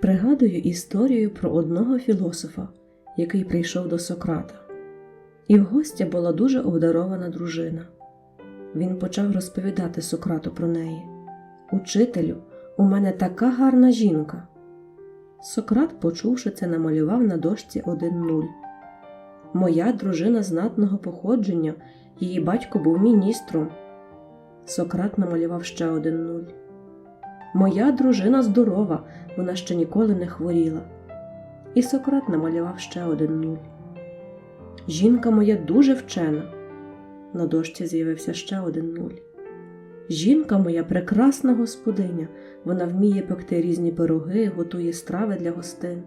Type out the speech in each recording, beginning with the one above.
Пригадую історію про одного філософа, який прийшов до Сократа. І в гостя була дуже обдарована дружина. Він почав розповідати Сократу про неї. Учителю, у мене така гарна жінка. Сократ, почувши це, намалював на дошці один нуль. Моя дружина знатного походження, її батько був міністром. Сократ намалював ще один нуль. Моя дружина здорова, вона ще ніколи не хворіла. І Сократ намалював ще один нуль. Жінка моя дуже вчена. На дошці з'явився ще один нуль. Жінка моя прекрасна господиня, вона вміє пекти різні пироги, готує страви для гостин.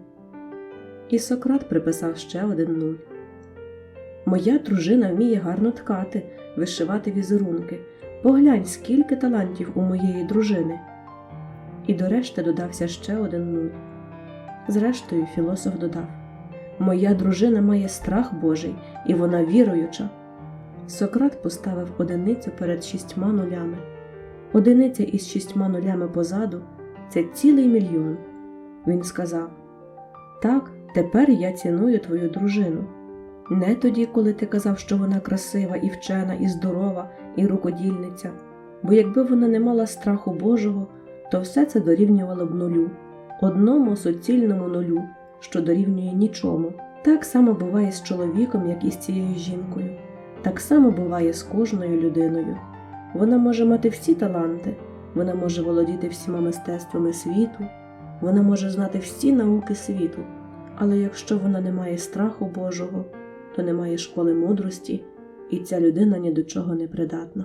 І Сократ приписав ще один нуль. Моя дружина вміє гарно ткати, вишивати візерунки. Поглянь, скільки талантів у моєї дружини. І до решти додався ще один нуль. Зрештою, філософ додав Моя дружина має страх Божий, і вона віруюча. Сократ поставив одиницю перед шістьма нулями. Одиниця із шістьма нулями позаду це цілий мільйон. Він сказав: Так, тепер я ціную твою дружину. Не тоді, коли ти казав, що вона красива і вчена, і здорова, і рукодільниця, бо якби вона не мала страху Божого, то все це дорівнювало б нулю, одному суцільному нулю, що дорівнює нічому. Так само буває з чоловіком, як і з цією жінкою. Так само буває з кожною людиною. Вона може мати всі таланти, вона може володіти всіма мистецтвами світу, вона може знати всі науки світу, але якщо вона не має страху Божого, то немає школи мудрості, і ця людина ні до чого не придатна.